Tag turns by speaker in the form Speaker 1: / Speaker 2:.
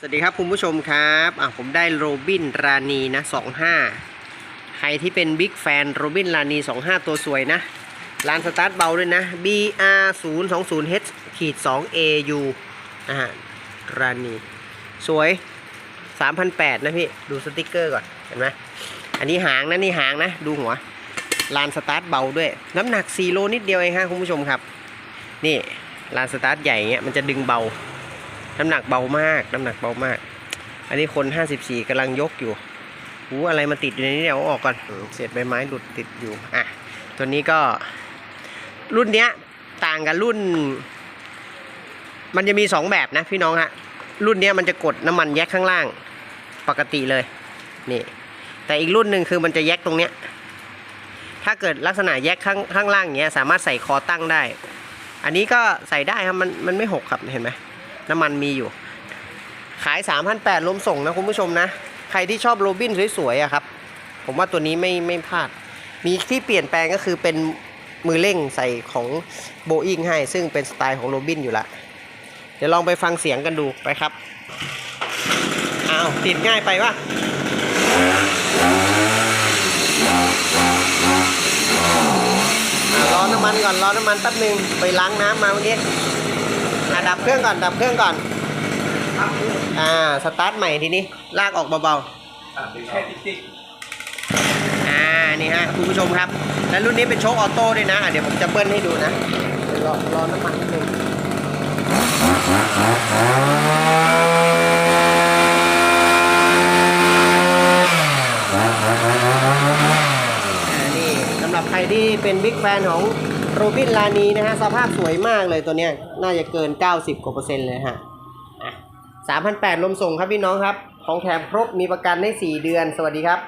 Speaker 1: สวัสดีครับคุณผู้ชมครับอะผมได้โรบินรานีนะ25ใครที่เป็นบิ๊กแฟนโรบินรานี25ตัวสวยนะลานสตาร์ทเบาด้วยนะ BR 0 2 0 H ขีด2 AU นะฮะรานีสวย 3,800นะพี่ ดูสติกเกอร์ก่อน เห็นไหมอันนี้หางนะ นี่หางนะ ดูหัวลานสตาร์ทเบาด้วย น้ำหนัก4โลนิดเดียวเองฮะคุณผู้ชมครับ นี่ลานสตาร์ทใหญ่เงี้ยมันจะดึงเบา น้ำหนักเบามาก น้ำหนักเบามาก อันนี้คน 54กำลังยกอยู่หูอะไรมาติดอยู่ในนี้เดี๋ยวออกก่อนเศษใบไม้หลุดติดอยู่อะตัวนี้ก็รุ่นเนี้ยต่างกับรุ่น มันจะมีสองแบบนะพี่น้องฮะรุ่นเนี้ยมันจะกดน้ำมันแยกข้างล่างปกติเลยนี่แต่อีกรุ่นหนึ่งคือมันจะแยกตรงเนี้ยถ้าเกิดลักษณะแยกข้างข้างล่างอย่างเงี้ยสามารถใส่คอตั้งได้ อันนี้ก็ใส่ได้ครับมันมันไม่หกครับเห็นไหม น้ำมันมีอยู่ ขาย3,800รวมส่งนะคุณผู้ชมนะ ใครที่ชอบโรบินสวยๆอะครับ ผมว่าตัวนี้ไม่ไม่พลาด มีที่เปลี่ยนแปลงก็คือเป็นมือเร่งใส่ของโบอิงให้ ซึ่งเป็นสไตล์ของโรบินอยู่ละ เดี๋ยวลองไปฟังเสียงกันดูไปครับ อ้าว ติดง่ายไปวะรอน้ำมันก่อนรอน้ำมันแป๊บหนึงไปล้างน้ำมาเมื่อกี้ อะดับเครื่องก่อนดับเครื่องก่อน อ่าสตาร์ทใหม่ทีนี้ลากออกเบาๆอ่านี่ฮะคุณผู้ชมครับ และรุ่นนี้เป็นโชคออโต้ด้วยนะอะเดี๋ยวผมจะเบิ้ลให้ดูนะรอรอน้ำมันนิดนึงอ่านี่สำ หรับใครที่เป็นบิ๊กแฟนของโรบินลานีนะฮะสภาพสวยมากเลยตัวเนี้ยน่าจะเกิน 90 กว่าเปอร์เซ็นต์เลยฮะอะ3,800ลมส่งครับพี่น้องครับ ของแถมครบมีประกันได้ 4 เดือน สวัสดีครับ